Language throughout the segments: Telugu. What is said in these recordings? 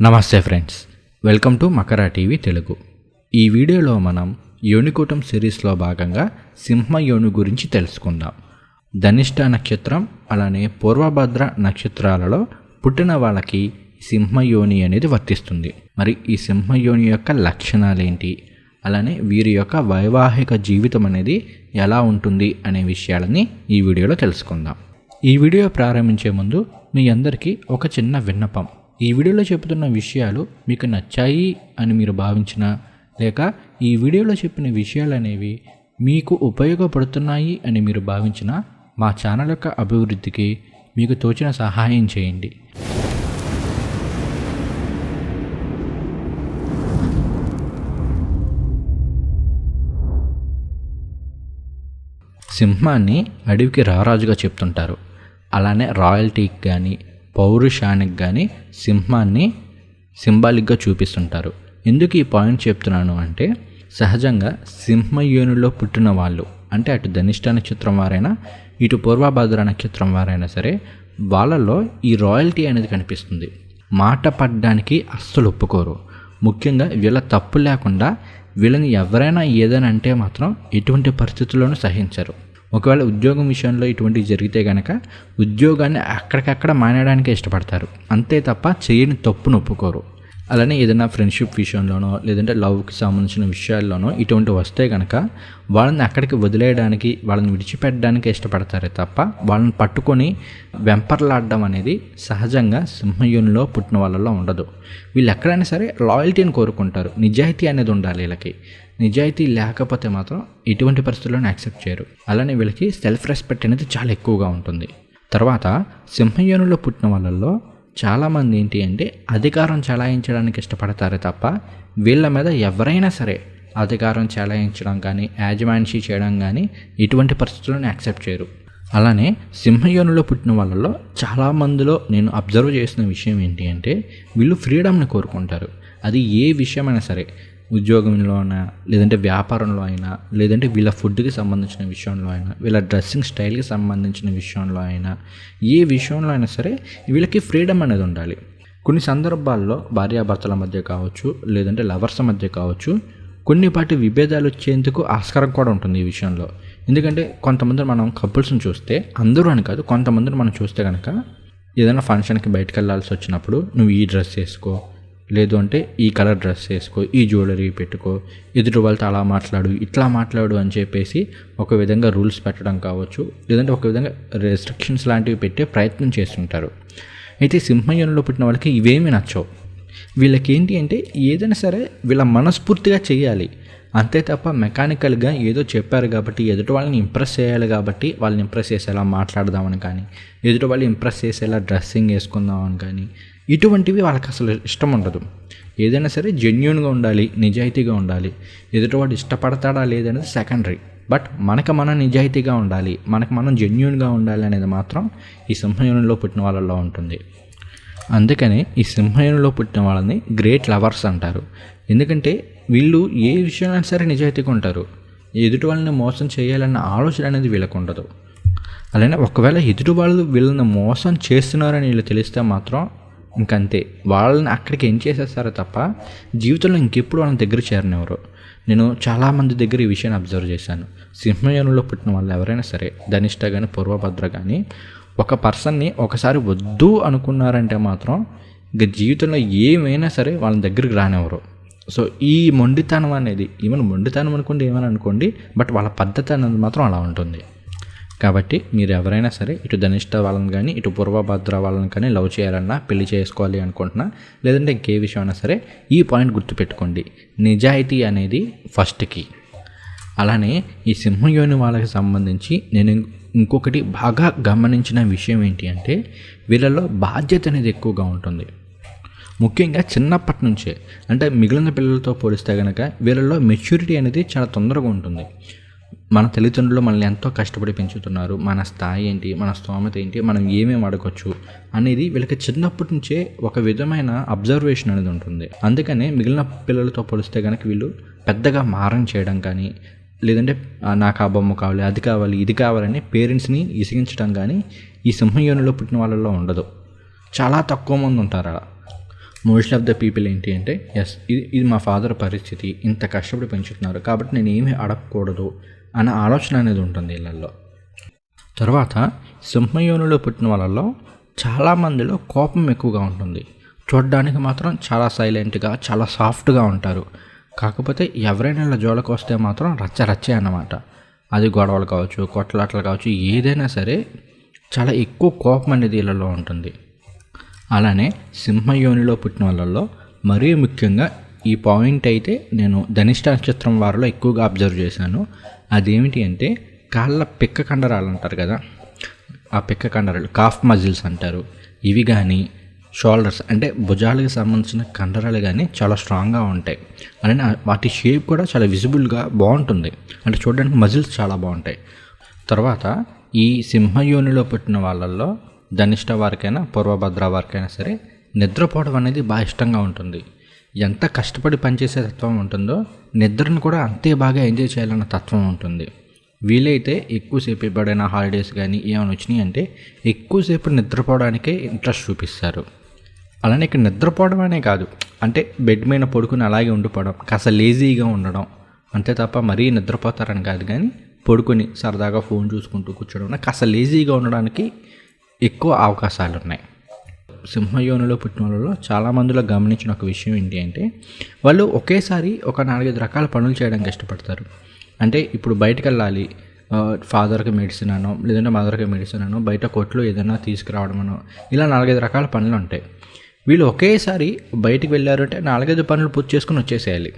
నమస్తే friends welcome to Makara TV Telugu. ఈ వీడియోలో మనం యోనికూటం సిరీస్లో భాగంగా సింహ యోని గురించి తెలుసుకుందాం. ధనిష్ట నక్షత్రం అలానే పూర్వభద్ర నక్షత్రాలలో పుట్టిన వాళ్ళకి సింహ యోని అనేది వర్తిస్తుంది. మరి ఈ సింహయోని యొక్క లక్షణాలేంటి? అలానే వీరి యొక్క వైవాహిక జీవితం అనేది ఎలా ఉంటుంది అనే విషయాలని ఈ వీడియోలో తెలుసుకుందాం. ఈ వీడియో ప్రారంభించే ముందు మీ అందరికీ ఒక చిన్న విన్నపం. ఈ వీడియోలో చెబుతున్న విషయాలు మీకు నచ్చాయి అని మీరు భావించినా లేక ఈ వీడియోలో చెప్పిన విషయాలు అనేవి మీకు ఉపయోగపడుతున్నాయి అని మీరు భావించినా మా ఛానల్ యొక్క అభివృద్ధికి మీకు తోచిన సహాయం చేయండి. సింహాన్ని అడవికి రారాజుగా చెప్తుంటారు. అలానే రాయల్టీకి కానీ పౌరుషానికి కానీ సింహాన్ని సింబాలిక్గా చూపిస్తుంటారు. ఎందుకు ఈ పాయింట్ చెప్తున్నాను అంటే సహజంగా సింహయోనిలో పుట్టిన వాళ్ళు అంటే అటు ధనిష్ట నక్షత్రం వారైనా ఇటు పూర్వభద్ర నక్షత్రం వారైనా సరే వాళ్ళలో ఈ రాయల్టీ అనేది కనిపిస్తుంది. మాట పడ్డానికి అస్సలు ఒప్పుకోరు. ముఖ్యంగా వీళ్ళ తప్పు లేకుండా వీళ్ళని ఎవరైనా ఏదైనా అంటే మాత్రం ఎటువంటి పరిస్థితుల్లోనూ సహించరు. ఒకవేళ ఉద్యోగం విషయంలో ఇటువంటివి జరిగితే కనుక ఉద్యోగాన్ని అక్కడికక్కడ మానేయడానికి ఇష్టపడతారు. అంతే తప్ప చేయని తప్పును ఒప్పుకోరు అలానే ఏదైనా ఫ్రెండ్షిప్ విషయంలోనో లేదంటే లవ్కి సంబంధించిన విషయాల్లోనో ఇటువంటి వస్తే కనుక వాళ్ళని అక్కడికి వదిలేయడానికి వాళ్ళని విడిచిపెట్టడానికి ఇష్టపడతారే తప్ప వాళ్ళని పట్టుకొని వెంపర్లాడడం అనేది సహజంగా సింహయునిలో పుట్టిన వాళ్ళలో ఉండదు. వీళ్ళు ఎక్కడైనా సరే లాయల్టీని కోరుకుంటారు. నిజాయితీ అనేది ఉండాలి వీళ్ళకి. నిజాయితీ లేకపోతే మాత్రం ఎటువంటి పరిస్థితుల్లోనూ యాక్సెప్ట్ చేయరు. అలానే వీళ్ళకి సెల్ఫ్ రెస్పెక్ట్ అనేది చాలా ఎక్కువగా ఉంటుంది. తర్వాత సింహయోనులో పుట్టిన వాళ్ళల్లో చాలామంది ఏంటి అంటే అధికారం చలాయించడానికి ఇష్టపడతారే తప్ప వీళ్ళ మీద ఎవరైనా సరే అధికారం చలాయించడం కానీ యాజమాన్షి చేయడం కానీ ఇటువంటి పరిస్థితులను యాక్సెప్ట్ చేయరు. అలానే సింహయోనులో పుట్టిన వాళ్ళలో చాలామందిలో నేను అబ్జర్వ్ చేసిన విషయం ఏంటి అంటే వీళ్ళు ఫ్రీడమ్ని కోరుకుంటారు. అది ఏ విషయమైనా సరే ఉద్యోగంలో అయినా లేదంటే వ్యాపారంలో అయినా లేదంటే వీళ్ళ ఫుడ్కి సంబంధించిన విషయంలో అయినా వీళ్ళ డ్రెస్సింగ్ స్టైల్కి సంబంధించిన విషయంలో అయినా ఏ విషయంలో అయినా సరే వీళ్ళకి ఫ్రీడమ్ అనేది ఉండాలి. కొన్ని సందర్భాల్లో భార్యాభర్తల మధ్య కావచ్చు లేదంటే లవర్స్ మధ్య కావచ్చు కొన్నిపాటి విభేదాలు వచ్చేందుకు ఆస్కారం కూడా ఉంటుంది ఈ విషయంలో. ఎందుకంటే కొంతమంది మనం కపుల్స్ని చూస్తే అందరూ అని కాదు కొంతమందిని మనం చూస్తే కనుక ఏదైనా ఫంక్షన్కి బయటకు వెళ్ళాల్సి వచ్చినప్పుడు నువ్వు ఈ డ్రెస్ వేసుకో లేదు అంటే ఈ కలర్ డ్రెస్ వేసుకో ఈ జ్యువెలరీ పెట్టుకో ఎదుటి వాళ్ళతో అలా మాట్లాడు ఇట్లా మాట్లాడు అని చెప్పేసి ఒక విధంగా రూల్స్ పెట్టడం కావచ్చు. లేదంటే ఒక విధంగా రెస్ట్రిక్షన్స్ లాంటివి పెట్టే ప్రయత్నం చేస్తుంటారు. అయితే సింహయోనిలో పుట్టిన వాళ్ళకి ఇవేమీ నచ్చవు. వీళ్ళకి ఏంటి అంటే ఏదైనా సరే వీళ్ళ మనస్ఫూర్తిగా చేయాలి అంతే తప్ప మెకానికల్గా ఏదో చెప్పారు కాబట్టి ఎదుటి వాళ్ళని ఇంప్రెస్ చేయాలి కాబట్టి వాళ్ళని ఇంప్రెస్ చేసేలా మాట్లాడదామని కానీ ఎదుటి వాళ్ళు ఇంప్రెస్ చేసేలా డ్రెస్సింగ్ వేసుకుందామని కానీ ఇటువంటివి వాళ్ళకి అసలు ఇష్టం ఉండదు. ఏదైనా సరే జెన్యున్గా ఉండాలి నిజాయితీగా ఉండాలి. ఎదుటివాడు ఇష్టపడతాడా లేదనేది సెకండరీ బట్ మనకు మనం నిజాయితీగా ఉండాలి మనకు మనం జెన్యున్గా ఉండాలి అనేది మాత్రం ఈ సింహయోనిలో పుట్టిన వాళ్ళలో ఉంటుంది. అందుకనే ఈ సింహయోనిలో పుట్టిన వాళ్ళని గ్రేట్ లవర్స్ అంటారు. ఎందుకంటే వీళ్ళు ఏ విషయంలో సరే నిజాయితీగా ఉంటారు. ఎదుటి వాళ్ళని మోసం చేయాలన్న ఆలోచన అనేది వీళ్ళకు ఉండదు. అలానే ఒకవేళ ఎదుటి వాళ్ళు వీళ్ళని మోసం చేస్తున్నారని వీళ్ళు తెలిస్తే మాత్రం ఇంకంతే. వాళ్ళని అక్కడికి ఏం చేసేస్తారో తప్ప జీవితంలో ఇంకెప్పుడు వాళ్ళని దగ్గర చేరనివ్వరు. నేను చాలామంది దగ్గర ఈ విషయాన్ని అబ్జర్వ్ చేశాను. సింహయోనులో పుట్టిన వాళ్ళు ఎవరైనా సరే ధనిష్ట కానీ పూర్వభద్ర కానీ ఒక పర్సన్ని ఒకసారి వద్దు అనుకున్నారంటే మాత్రం ఇక జీవితంలో ఏమైనా సరే వాళ్ళని దగ్గరికి రానివ్వరు. సో ఈ మొండితనం అనేది ఈవెన్ మొండితనం అనుకోండి ఏమైనా అనుకోండి బట్ వాళ్ళ పద్ధతి అనేది మాత్రం అలా ఉంటుంది. కాబట్టి మీరు ఎవరైనా సరే ఇటు ధనిష్ట వాళ్ళని కానీ ఇటు పూర్వభద్ర వాళ్ళని కానీ లవ్ చేయాలన్నా పెళ్ళి చేసుకోవాలి అనుకుంటున్నా లేదంటే ఇంకే విషయం అయినా సరే ఈ పాయింట్ గుర్తుపెట్టుకోండి. నిజాయితీ అనేది ఫస్ట్కి అలానే ఈ సింహయోని వాళ్ళకి సంబంధించి నేను ఇంకొకటి బాగా గమనించిన విషయం ఏంటి అంటే వీళ్ళలో బాధ్యత అనేది ఎక్కువగా ఉంటుంది. ముఖ్యంగా చిన్నప్పటి నుంచే అంటే మిగిలిన పిల్లలతో పోలిస్తే కనుక వీళ్ళలో మెచ్యూరిటీ అనేది చాలా తొందరగా ఉంటుంది. మన తల్లిదండ్రులు మనల్ని ఎంతో కష్టపడి పెంచుతున్నారు. మన స్థాయి ఏంటి? మన స్తోమత ఏంటి? మనం ఏమేమి అడగొచ్చు అనేది వీళ్ళకి చిన్నప్పటి నుంచే ఒక విధమైన అబ్జర్వేషన్ అనేది ఉంటుంది. అందుకనే మిగిలిన పిల్లలతో పోలిస్తే కనుక వీళ్ళు పెద్దగా మారం చేయడం కానీ లేదంటే నాకు ఆ బొమ్మ కావాలి అది కావాలి ఇది కావాలని పేరెంట్స్ని ఇసిగించడం కానీ ఈ సింహయోనిలో పుట్టిన వాళ్ళలో ఉండదు. చాలా తక్కువ మంది ఉంటారు అలా. మోస్ట్ ఆఫ్ ద పీపుల్ ఏంటి అంటే ఎస్ ఇది ఇది మా ఫాదర్ పరిస్థితి. ఇంత కష్టపడి పెంచుతున్నారు. కాబట్టి నేను ఏమీ అడగకూడదు. అన్న ఆలోచన అనేది ఉంటుంది వీళ్ళల్లో తర్వాత సింహయోనిలో పుట్టిన వాళ్ళలో చాలామందిలో కోపం ఎక్కువగా ఉంటుంది. చూడడానికి మాత్రం చాలా సైలెంట్గా చాలా సాఫ్ట్గా ఉంటారు. కాకపోతే ఎవరైనా ఇలా జోలకు వస్తే మాత్రం రచ్చ రచ్చే అన్నమాట. అది గొడవలు కావచ్చు కొట్లాటలు కావచ్చు ఏదైనా సరే చాలా ఎక్కువ కోపం అనేది వీళ్ళలో ఉంటుంది. అలానే సింహయోనిలో పుట్టిన వాళ్ళల్లో మరీ ముఖ్యంగా ఈ పాయింట్ అయితే నేను ధనిష్ట నక్షత్రం వారిలో ఎక్కువగా అబ్జర్వ్ చేశాను. అదేమిటి అంటే కాళ్ళ పిక్క కండరాలు అంటారు కదా ఆ పిక్క కండరాలు కాఫ్ మజిల్స్ అంటారు. ఇవి కానీ షోల్డర్స్ అంటే భుజాలకు సంబంధించిన కండరాలు కానీ చాలా స్ట్రాంగ్గా ఉంటాయి. అలానే వాటి షేప్ కూడా చాలా విజిబుల్గా బాగుంటుంది. అంటే చూడడానికి మజిల్స్ చాలా బాగుంటాయి. తర్వాత ఈ సింహయోనిలో పుట్టిన వాళ్ళల్లో ధనిష్ట వారికైనా పూర్వభద్ర వారికైనా సరే నిద్రపోవడం అనేది బాగా ఇష్టంగా ఉంటుంది. ఎంత కష్టపడి పనిచేసే తత్వం ఉంటుందో నిద్రను కూడా అంతే బాగా ఎంజాయ్ చేయాలన్న తత్వం ఉంటుంది. వీలైతే ఎక్కువసేపు ఎప్పుడైనా హాలిడేస్ కానీ ఏమైనా వచ్చినాయి అంటే ఎక్కువసేపు నిద్రపోవడానికే ఇంట్రెస్ట్ చూపిస్తారు. అలానే ఇక్కడ నిద్రపోవడం అనే కాదు. అంటే బెడ్ మీద పడుకుని అలాగే ఉండిపోవడం కాస్త లేజీగా ఉండడం అంతే తప్ప మరీ నిద్రపోతారని కాదు కానీ పడుకొని సరదాగా ఫోన్ చూసుకుంటూ కూర్చోవడం కాస్త లేజీగా ఉండడానికి ఎక్కువ అవకాశాలు ఉన్నాయి సింహయోనిలో పుట్టిన వాళ్ళలో చాలామందిలో గమనించిన ఒక విషయం ఏంటి అంటే వాళ్ళు ఒకేసారి ఒక నాలుగైదు రకాల పనులు చేయడానికి ఇష్టపడతారు. అంటే ఇప్పుడు బయటకు వెళ్ళాలి ఫాదర్కి మెడిసిన్ అనో లేదంటే మదర్కి మెడిసిన్ అనో బయట కొట్లు ఏదైనా తీసుకురావడం అనో ఇలా నాలుగైదు రకాల పనులు ఉంటాయి. వీళ్ళు ఒకేసారి బయటికి వెళ్ళారంటే నాలుగైదు పనులు పూర్తి చేసుకుని వచ్చేసేయాలి.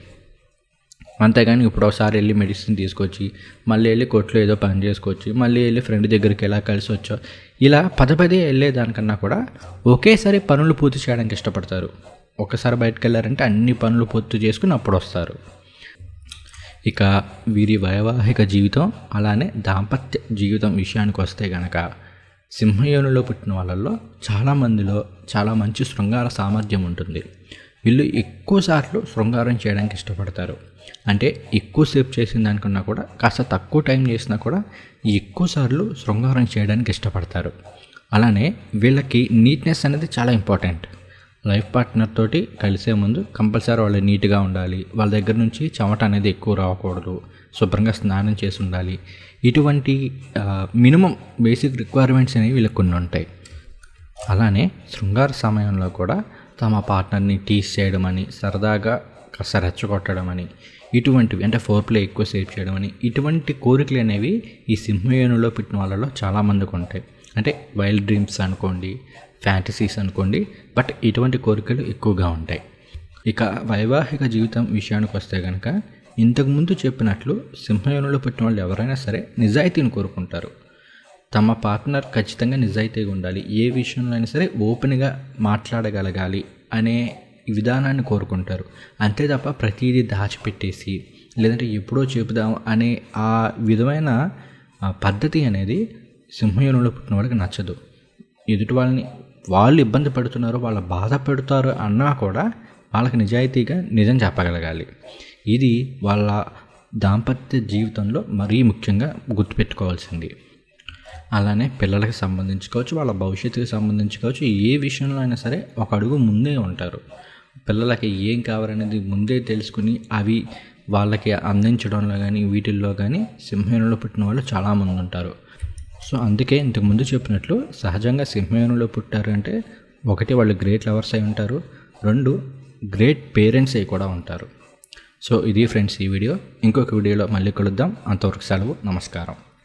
అంతేగాని ఇప్పుడు ఒకసారి వెళ్ళి మెడిసిన్ తీసుకొచ్చి మళ్ళీ వెళ్ళి కొట్లో ఏదో పని చేసుకొచ్చి మళ్ళీ వెళ్ళి ఫ్రెండ్ దగ్గరికి ఎలా కలిసి వచ్చో ఇలా పదే పదే వెళ్ళేదానికన్నా కూడా ఒకేసారి పనులు పూర్తి చేయడానికి ఇష్టపడతారు. ఒకసారి బయటకు వెళ్ళారంటే అన్ని పనులు పూర్తి చేసుకుని అప్పుడు వస్తారు. ఇక వీరి వైవాహిక జీవితం అలానే దాంపత్య జీవితం విషయానికి వస్తే గనక సింహయోనిలో పుట్టిన వాళ్ళల్లో చాలామందిలో చాలా మంచి శృంగార సామర్థ్యం ఉంటుంది. వీళ్ళు ఎక్కువసార్లు శృంగారం చేయడానికి ఇష్టపడతారు. అంటే ఎక్కువసేపు చేసిన దానికన్నా కూడా కాస్త తక్కువ టైం చేసినా కూడా ఎక్కువసార్లు శృంగారం చేయడానికి ఇష్టపడతారు. అలానే వీళ్ళకి నీట్నెస్ అనేది చాలా ఇంపార్టెంట్ లైఫ్ పార్ట్నర్ తోటి కలిసే ముందు కంపల్సరీ వాళ్ళు నీట్గా ఉండాలి. వాళ్ళ దగ్గర నుంచి చెమట అనేది ఎక్కువ రాకూడదు. శుభ్రంగా స్నానం చేసి ఉండాలి. ఇటువంటి మినిమం బేసిక్ రిక్వైర్మెంట్స్ అనేవి వీళ్ళకి కొన్ని ఉంటాయి. అలానే శృంగార సమయంలో కూడా తమ పార్ట్నర్ని టీస్ చేయడం అని సరదాగా కాస్త రెచ్చగొట్టడం అని ఇటువంటివి అంటే ఫోర్ ప్లే ఎక్కువ సేవ్ చేయడం అని ఇటువంటి కోరికలు అనేవి ఈ సింహయోనిలో పుట్టిన వాళ్ళలో చాలామందికి ఉంటాయి. అంటే వైల్డ్ డ్రీమ్స్ అనుకోండి ఫ్యాంటసీస్ అనుకోండి బట్ ఇటువంటి కోరికలు ఎక్కువగా ఉంటాయి. ఇక వైవాహిక జీవితం విషయానికి వస్తే కనుక ఇంతకుముందు చెప్పినట్లు సింహయోనిలో పుట్టిన వాళ్ళు ఎవరైనా సరే నిజాయితీని కోరుకుంటారు. తమ పార్ట్నర్ ఖచ్చితంగా నిజాయితీగా ఉండాలి. ఏ విషయంలో అయినా సరే ఓపెన్గా మాట్లాడగలగాలి అనే విధానాన్ని కోరుకుంటారు. అంతే తప్ప ప్రతిదీ దాచిపెట్టేసి లేదంటే ఎప్పుడో చెబుదాం అనే ఆ విధమైన పద్ధతి అనేది సింహయోనంలో పుట్టిన వాళ్ళకి నచ్చదు. ఎదుటి వాళ్ళని వాళ్ళు ఇబ్బంది పెడుతున్నారు వాళ్ళ బాధ పెడతారు అన్నా కూడా వాళ్ళకి నిజాయితీగా నిజం చెప్పగలగాలి. ఇది వాళ్ళ దాంపత్య జీవితంలో మరీ ముఖ్యంగా గుర్తుపెట్టుకోవాల్సింది. అలానే పిల్లలకి సంబంధించి కావచ్చు వాళ్ళ భవిష్యత్తుకి సంబంధించి కావచ్చు ఏ విషయంలో అయినా సరే ఒక అడుగు ముందే ఉంటారు. పిల్లలకి ఏం కావాలనేది ముందే తెలుసుకుని అవి వాళ్ళకి అందించడంలో కానీ వీటిల్లో కానీ సింహంలో పుట్టిన వాళ్ళు చాలామంది ఉంటారు. సో అందుకే ఇంతకుముందు చెప్పినట్లు సహజంగా సింహంలో పుట్టారంటే ఒకటి వాళ్ళు గ్రేట్ లవర్స్ అయి ఉంటారు రెండు గ్రేట్ పేరెంట్స్ అయి కూడా ఉంటారు. సో ఇది ఫ్రెండ్స్ ఈ వీడియో. ఇంకొక వీడియోలో మళ్ళీ కలుద్దాం. అంతవరకు సెలవు. నమస్కారం.